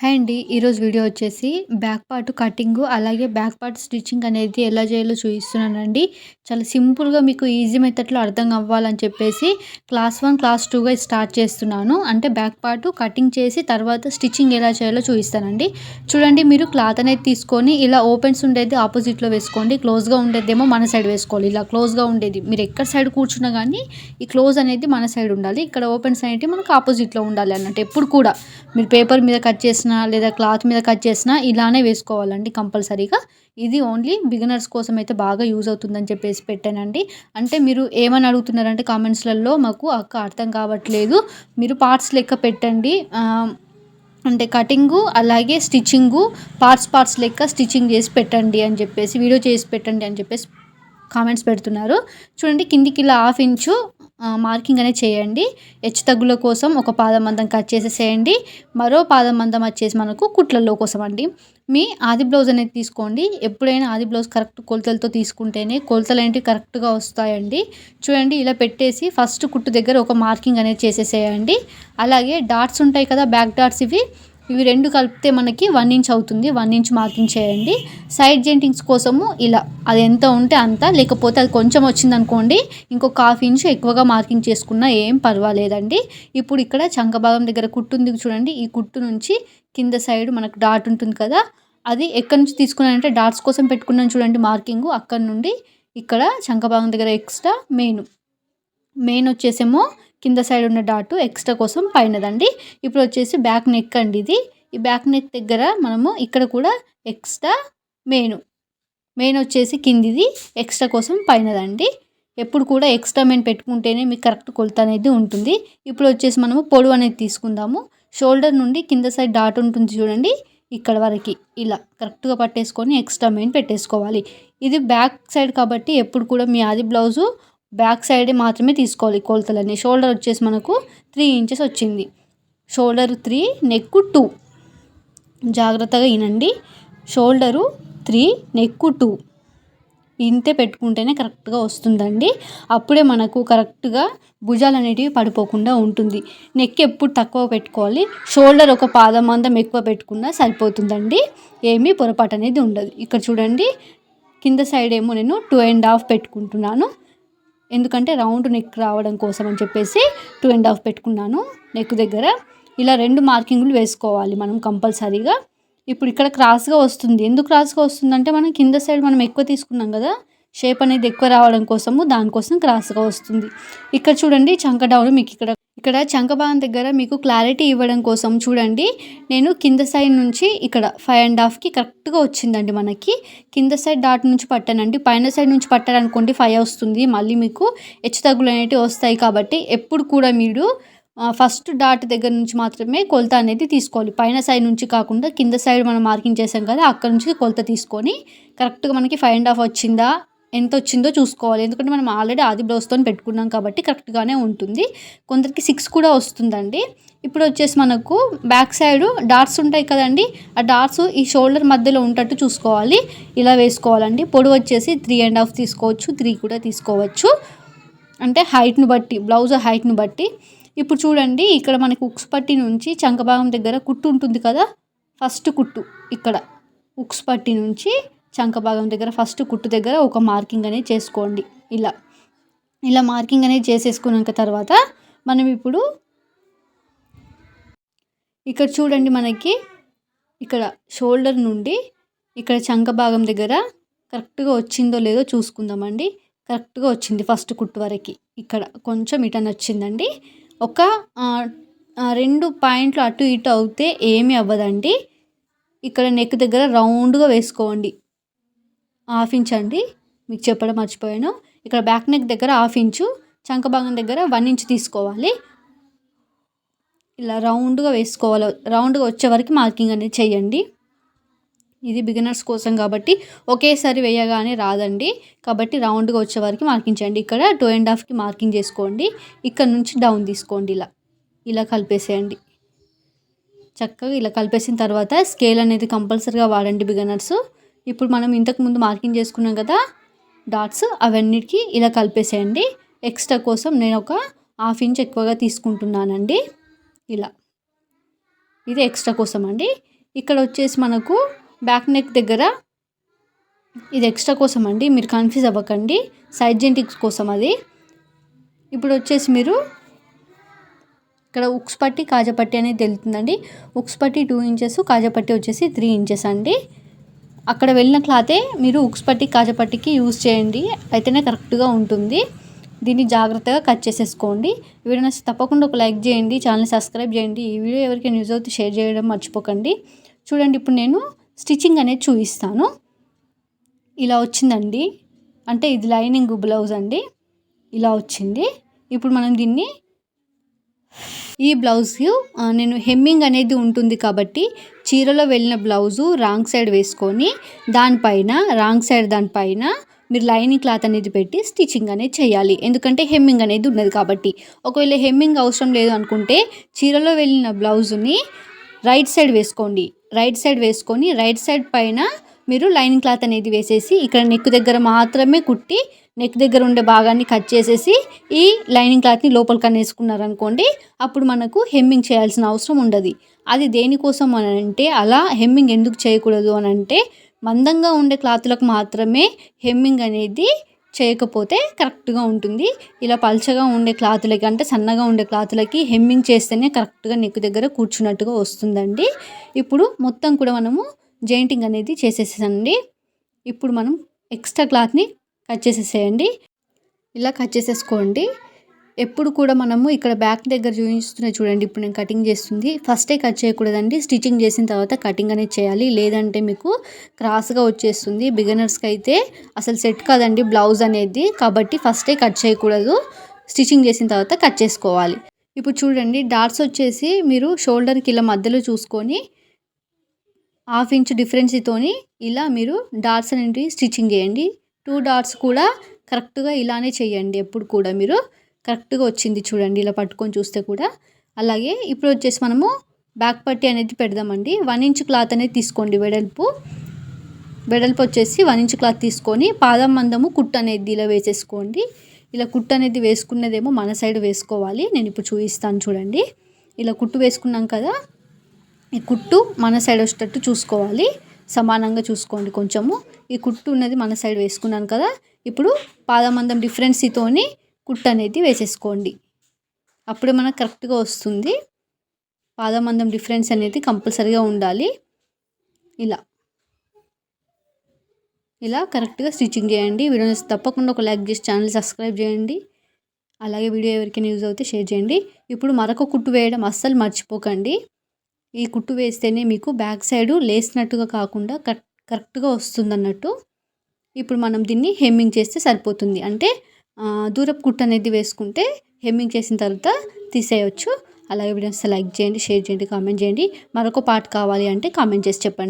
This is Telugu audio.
హాయ్ అండి ఈరోజు వీడియో వచ్చేసి బ్యాక్ పార్ట్ కటింగ్ అలాగే బ్యాక్ పార్ట్ స్టిచ్చింగ్ అనేది ఎలా చేయాలో చూపిస్తున్నానండి. చాలా సింపుల్గా మీకు ఈజీ మెథడ్లో అర్థం అవ్వాలని చెప్పేసి క్లాస్ వన్ క్లాస్ టూగా స్టార్ట్ చేస్తున్నాను. అంటే బ్యాక్ పార్ట్ కటింగ్ చేసి తర్వాత స్టిచ్చింగ్ ఎలా చేయాలో చూపిస్తానండి. చూడండి మీరు క్లాత్ అనేది తీసుకొని ఇలా ఓపెన్స్ ఉండేది ఆపోజిట్లో వేసుకోండి క్లోజ్గా ఉండేదేమో మన సైడ్ వేసుకోవాలి. ఇలా క్లోజ్గా ఉండేది మీరు ఎక్కడ సైడ్ కూర్చున్నా కానీ ఈ క్లోజ్ అనేది మన సైడ్ ఉండాలి. ఇక్కడ ఓపెన్స్ అనేవి మనకు ఆపోజిట్లో ఉండాలి అన్నట్టు ఎప్పుడు కూడా. మీరు పేపర్ మీద కట్ చేసిన లేదా క్లాత్ మీద కట్ చేసినా ఇలానే వేసుకోవాలండి కంపల్సరీగా. ఇది ఓన్లీ బిగినర్స్ కోసం అయితే బాగా యూజ్ అవుతుందని చెప్పేసి పెట్టానండి. అంటే మీరు ఏమని అడుగుతున్నారంటే కామెంట్స్లలో మాకు అక్క అర్థం కావట్లేదు. మీరు పార్ట్స్ లెక్క పెట్టండి. అంటే కటింగు అలాగే స్టిచ్చింగు పార్ట్స్ పార్ట్స్ లెక్క స్టిచ్చింగ్ చేసి పెట్టండి అని చెప్పేసి వీడియో చేసి పెట్టండి అని చెప్పేసి కామెంట్స్ పెడుతున్నారు. చూడండి కిందికి ఇలా హాఫ్ ఇంచు మార్కింగ్ అనేది చేయండి. హెచ్చు తగ్గుల కోసం ఒక పాదం మందం కట్ చేసేసేయండి. మరో పాదం మందం వచ్చేసి మనకు కుట్లలో కోసం అండి. మీ ఆది బ్లౌజ్ అనేది తీసుకోండి. ఎప్పుడైనా ఆది బ్లౌజ్ కరెక్ట్ కొలతలతో తీసుకుంటేనే కొలతలు అనేవి కరెక్ట్గా వస్తాయండి. చూడండి ఇలా పెట్టేసి ఫస్ట్ కుట్టు దగ్గర ఒక మార్కింగ్ అనేది చేసేసేయండి. అలాగే డాట్స్ ఉంటాయి కదా బ్యాక్ డాట్స్ ఇవి. ఇవి రెండు కలిపితే మనకి వన్ ఇంచ్ అవుతుంది. వన్ ఇంచ్ మార్కింగ్ చేయండి. సైడ్ జెంటింగ్స్ కోసము ఇలా. అది ఎంత ఉంటే అంత. లేకపోతే అది కొంచెం వచ్చింది అనుకోండి ఇంకొక హాఫ్ ఇంచ్ ఎక్కువగా మార్కింగ్ చేసుకున్నా ఏం పర్వాలేదండి. ఇప్పుడు ఇక్కడ చంక భాగం దగ్గర కుట్టు ఉంది చూడండి. ఈ కుట్టు నుంచి కింద సైడ్ మనకు డాట్ ఉంటుంది కదా. అది ఎక్కడి నుంచి తీసుకున్నానంటే డాట్స్ కోసం పెట్టుకున్నాను చూడండి మార్కింగ్ అక్కడ నుండి ఇక్కడ చంక భాగం దగ్గర ఎక్స్ట్రా మెయిన్ మెయిన్ వచ్చేసేమో కింద సైడ్ ఉన్న డాటు ఎక్స్ట్రా కోసం పైనదండి. ఇప్పుడు వచ్చేసి బ్యాక్ నెక్ అండి ఇది. ఈ బ్యాక్ నెక్ దగ్గర మనము ఇక్కడ కూడా ఎక్స్ట్రా మెయిన్ మెయిన్ వచ్చేసి కిందిది ఎక్స్ట్రా కోసం పైనదండి. ఎప్పుడు కూడా ఎక్స్ట్రా మెయిన్ పెట్టుకుంటేనే మీకు కరెక్ట్ కొలత అనేది ఉంటుంది. ఇప్పుడు వచ్చేసి మనము పొడవు అనేది తీసుకుందాము. షోల్డర్ నుండి కింద సైడ్ డాట్ ఉంటుంది చూడండి. ఇక్కడ వరకు ఇలా కరెక్ట్గా పట్టేసుకొని ఎక్స్ట్రా మెయిన్ పెట్టేసుకోవాలి. ఇది బ్యాక్ సైడ్ కాబట్టి ఎప్పుడు కూడా మీ ఆది బ్లౌజు బ్యాక్ సైడ్ మాత్రమే తీసుకోవాలి కొలతలన్నీ. షోల్డర్ వచ్చేసి మనకు త్రీ ఇంచెస్ వచ్చింది. Shoulder three neck two. జాగ్రత్తగా వినండి. Shoulder three neck two. ఇంతే పెట్టుకుంటేనే కరెక్ట్గా వస్తుందండి. అప్పుడే మనకు కరెక్ట్గా భుజాలు అనేటివి పడిపోకుండా ఉంటుంది. నెక్ ఎప్పుడు తక్కువ పెట్టుకోవాలి. షోల్డర్ ఒక పాదం అందం ఎక్కువ పెట్టుకున్నా సరిపోతుందండి. ఏమీ పొరపాటు అనేది ఉండదు. ఇక్కడ చూడండి. కింద సైడ్ ఏమో నేను టూ అండ్ హాఫ్ పెట్టుకుంటున్నాను. ఎందుకంటే రౌండ్ నెక్ రావడం కోసం అని చెప్పేసి టూ అండ్ హాఫ్ పెట్టుకున్నాను నెక్ దగ్గర. ఇలా రెండు మార్కింగ్లు వేసుకోవాలి మనం కంపల్సరీగా. ఇప్పుడు ఇక్కడ క్రాస్గా వస్తుంది. ఎందుకు క్రాస్గా వస్తుందంటే మనం కింద సైడ్ మనం ఎక్కువ తీసుకున్నాం కదా షేప్ అనేది ఎక్కువ రావడం కోసము దానికోసం క్రాస్గా వస్తుంది. ఇక్కడ చూడండి చంక డౌన్ మీకు ఇక్కడ ఇక్కడ చంకభాగం దగ్గర మీకు క్లారిటీ ఇవ్వడం కోసం చూడండి. నేను కింద సైడ్ నుంచి ఇక్కడ ఫైవ్ అండ్ హాఫ్కి కరెక్ట్గా వచ్చిందండి మనకి. కింద సైడ్ డాట్ నుంచి పట్టానండి. పైన సైడ్ నుంచి పట్టారనుకోండి ఫైవ్ వస్తుంది. మళ్ళీ మీకు హెచ్చు తగ్గులు అనేవి వస్తాయి కాబట్టి ఎప్పుడు కూడా మీరు ఫస్ట్ డాట్ దగ్గర నుంచి మాత్రమే కొలత అనేది తీసుకోవాలి. పైన సైడ్ నుంచి కాకుండా కింద సైడ్ మనం మార్కింగ్ చేసాం కదా అక్కడ నుంచి కొలత తీసుకొని కరెక్ట్గా మనకి ఫైవ్ అండ్ హాఫ్ వచ్చిందా? ఎంత వచ్చిందో చూసుకోవాలి. ఎందుకంటే మనం ఆల్రెడీ ఆది బ్లౌజ్తో పెట్టుకున్నాం కాబట్టి కరెక్ట్గానే ఉంటుంది. కొందరికి సిక్స్ కూడా వస్తుందండి. ఇప్పుడు వచ్చేసి మనకు బ్యాక్ సైడ్ డాట్స్ ఉంటాయి కదండి. ఆ డాట్స్ ఈ షోల్డర్ మధ్యలో ఉంటట్టు చూసుకోవాలి. ఇలా వేసుకోవాలండి. పొడి వచ్చేసి త్రీ అండ్ హాఫ్ తీసుకోవచ్చు. త్రీ కూడా తీసుకోవచ్చు. అంటే హైట్ను బట్టి బ్లౌజ్ హైట్ను బట్టి. ఇప్పుడు చూడండి ఇక్కడ మనకి ఉక్స్ పట్టి నుంచి చంకభాగం దగ్గర కుట్టు ఉంటుంది కదా? ఫస్ట్ కుట్టు ఇక్కడ. ఉక్స్ పట్టి నుంచి చంక భాగం దగ్గర ఫస్ట్ కుట్టు దగ్గర ఒక మార్కింగ్ అనేది చేసుకోండి. ఇలా. ఇలా మార్కింగ్ అనేది చేసేసుకున్నాక తర్వాత మనం ఇప్పుడు ఇక్కడ చూడండి మనకి ఇక్కడ షోల్డర్ నుండి ఇక్కడ చంక భాగం దగ్గర కరెక్ట్గా వచ్చిందో లేదో చూసుకుందామండి. కరెక్ట్గా వచ్చింది ఫస్ట్ కుట్టు వరకు. ఇక్కడ కొంచెం ఇటన్ వచ్చిందండి ఒక రెండు పాయింట్లు అటు ఇటు అవుతే ఏమి అవ్వదండి. ఇక్కడ నెక్ దగ్గర రౌండ్గా వేసుకోండి. హాఫ్ ఇంచ్ అండి మీకు చెప్పడం మర్చిపోయాను. ఇక్కడ బ్యాక్ నెక్ దగ్గర హాఫ్ ఇంచు చంక భాగం దగ్గర వన్ ఇంచ్ తీసుకోవాలి. ఇలా రౌండ్గా వేసుకోవాలి. రౌండ్గా వచ్చే వరకు మార్కింగ్ అనేది చేయండి. ఇది బిగినర్స్ కోసం కాబట్టి ఒకేసారి వేయగానే రాదండి. కాబట్టి రౌండ్గా వచ్చే వరకు మార్కింగ్ చేయండి. ఇక్కడ టూ అండ్ హాఫ్కి మార్కింగ్ చేసుకోండి. ఇక్కడ నుంచి డౌన్ తీసుకోండి ఇలా. ఇలా కలిపేసేయండి. చక్కగా ఇలా కలిపేసిన తర్వాత స్కేల్ అనేది కంపల్సరీగా వాడండి బిగినర్స్ ఇప్పుడు మనం ఇంతకుముందు మార్కింగ్ చేసుకున్నాం కదా డాట్స్ అవన్నిటికీ ఇలా కలిపేసేయండి. ఎక్స్ట్రా కోసం నేను ఒక హాఫ్ ఇంచ్ ఎక్కువగా తీసుకుంటున్నానండి. ఇలా. ఇది ఎక్స్ట్రా కోసం అండి. ఇక్కడ వచ్చేసి మనకు బ్యాక్ నెక్ దగ్గర ఇది ఎక్స్ట్రా కోసం అండి. మీరు కన్ఫ్యూజ్ అవ్వకండి. సైడ్ జెంటిక్స్ కోసం అది. ఇప్పుడు వచ్చేసి మీరు ఇక్కడ ఉక్స్ పట్టి కాజపట్టి అనేది తెలుతుందండి ఉక్స్ పట్టి టూ ఇంచెస్ కాజపట్టి వచ్చేసి త్రీ ఇంచెస్ అండి. అక్కడ వెళ్ళిన క్లాతే మీరు ఉక్స్ పట్టి కాజపట్టికి యూజ్ చేయండి. అయితేనే కరెక్ట్గా ఉంటుంది. దీన్ని జాగ్రత్తగా కట్ చేసేసుకోండి. వీడియో తప్పకుండా ఒక లైక్ చేయండి. ఛానల్ సబ్స్క్రైబ్ చేయండి. ఈ వీడియో ఎవరికైనా యూజ్ అవుతే షేర్ చేయడం మర్చిపోకండి. చూడండి ఇప్పుడు నేను స్టిచ్చింగ్ అనేది చూపిస్తాను. ఇలా వచ్చిందండి. అంటే ఇది లైనింగ్ బ్లౌజ్ అండి. ఇలా వచ్చింది. ఇప్పుడు మనం దీన్ని ఈ బ్లౌజ్ నేను హెమ్మింగ్ అనేది ఉంటుంది కాబట్టి చీరలో వెళ్ళిన బ్లౌజు రాంగ్ సైడ్ వేసుకొని దానిపైన రాంగ్ సైడ్ దానిపైన మీరు లైనింగ్ క్లాత్ అనేది పెట్టి స్టిచ్చింగ్ అనేది చేయాలి. ఎందుకంటే హెమ్మింగ్ అనేది ఉన్నది కాబట్టి. ఒకవేళ హెమ్మింగ్ అవసరం లేదు అనుకుంటే చీరలో వెళ్ళిన బ్లౌజుని రైట్ సైడ్ వేసుకోండి. రైట్ సైడ్ వేసుకొని రైట్ సైడ్ పైన మీరు లైనింగ్ క్లాత్ అనేది వేసేసి ఇక్కడ నెక్ దగ్గర మాత్రమే కుట్టి నెక్ దగ్గర ఉండే భాగాన్ని కట్ చేసేసి ఈ లైనింగ్ క్లాత్ని లోపలికి అనేసుకున్నారనుకోండి అప్పుడు మనకు హెమ్మింగ్ చేయాల్సిన అవసరం ఉండదు. అది దేనికోసం అని అంటే అలా హెమ్మింగ్ ఎందుకు చేయకూడదు అని అంటే మందంగా ఉండే క్లాత్లకు మాత్రమే హెమ్మింగ్ అనేది చేయకపోతే కరెక్ట్గా ఉంటుంది. ఇలా పల్చగా ఉండే క్లాతులకి అంటే సన్నగా ఉండే క్లాతులకి హెమ్మింగ్ చేస్తేనే కరెక్ట్గా నెక్ దగ్గర కూర్చున్నట్టుగా వస్తుందండి. ఇప్పుడు మొత్తం కూడా మనము జాయింటింగ్ అనేది చేసేసండి ఇప్పుడు మనం ఎక్స్ట్రా క్లాత్ని కట్ చేసేసేయండి. ఇలా కట్ చేసేసుకోండి. ఎప్పుడు కూడా మనము ఇక్కడ బ్యాక్ దగ్గర చూపిస్తున్నాయి చూడండి ఇప్పుడు నేను కటింగ్ చేస్తుంది. ఫస్టే కట్ చేయకూడదండి. స్టిచ్చింగ్ చేసిన తర్వాత కటింగ్ అనేది చేయాలి. లేదంటే మీకు క్రాస్గా వచ్చేస్తుంది. బిగినర్స్కి అయితే అసలు సెట్ కాదండి బ్లౌజ్ అనేది. కాబట్టి ఫస్టే కట్ చేయకూడదు. స్టిచ్చింగ్ చేసిన తర్వాత కట్ చేసుకోవాలి. ఇప్పుడు చూడండి డాట్స్ వచ్చేసి మీరు షోల్డర్కి ఇలా మధ్యలో చూసుకొని హాఫ్ ఇంచ్ డిఫరెన్స్తోని ఇలా మీరు డాట్స్ అనేవి స్టిచ్చింగ్ చేయండి. టూ డాట్స్ కూడా కరెక్ట్గా ఇలానే చేయండి. ఎప్పుడు కూడా మీరు కరెక్ట్గా వచ్చింది చూడండి. ఇలా పట్టుకొని చూస్తే కూడా. అలాగే ఇప్పుడు వచ్చేసి మనము బ్యాక్ పట్టి అనేది పెడదామండి. వన్ ఇంచ్ క్లాత్ అనేది తీసుకోండి వెడల్పు. వెడల్పు వచ్చేసి వన్ ఇంచ్ క్లాత్ తీసుకొని పాదం మందము కుట్టు అనేది ఇలా వేసేసుకోండి. ఇలా కుట్టు అనేది వేసుకున్నదేమో మన సైడ్ వేసుకోవాలి. నేను ఇప్పుడు చూపిస్తాను చూడండి. ఇలా కుట్టు వేసుకున్నాం కదా. ఈ కుట్టు మన సైడ్ వచ్చేటట్టు చూసుకోవాలి. సమానంగా చూసుకోండి కొంచెము. ఈ కుట్టు ఉన్నది మన సైడ్ వేసుకున్నాను కదా ఇప్పుడు పాదమందం డిఫరెన్సీతోని కుట్టు అనేది వేసేసుకోండి. అప్పుడే మనకు కరెక్ట్గా వస్తుంది. పాదమందం డిఫరెన్స్ అనేది కంపల్సరీగా ఉండాలి. ఇలా. ఇలా కరెక్ట్గా స్టిచ్చింగ్ చేయండి. వీడియోని తప్పకుండా ఒక లైక్ చేసి ఛానల్ సబ్స్క్రైబ్ చేయండి. అలాగే వీడియో ఎవరికైనా యూజ్ అవుతే షేర్ చేయండి. ఇప్పుడు మరొక కుట్టు వేయడం అస్సలు మర్చిపోకండి. ఈ కుట్టు వేస్తేనే మీకు బ్యాక్ సైడు లేసినట్టుగా కాకుండా కట్ కరెక్ట్గా వస్తుంది అన్నట్టు ఇప్పుడు మనం దీన్ని హెమ్మింగ్ చేస్తే సరిపోతుంది. అంటే దూరపు కుట్టు అనేది వేసుకుంటే హెమ్మింగ్ చేసిన తర్వాత తీసేయచ్చు. అలాగే వీడియోస్ లైక్ చేయండి షేర్ చేయండి కామెంట్ చేయండి. మరొక పార్ట్ కావాలి అంటే కామెంట్ చేసి చెప్పండి.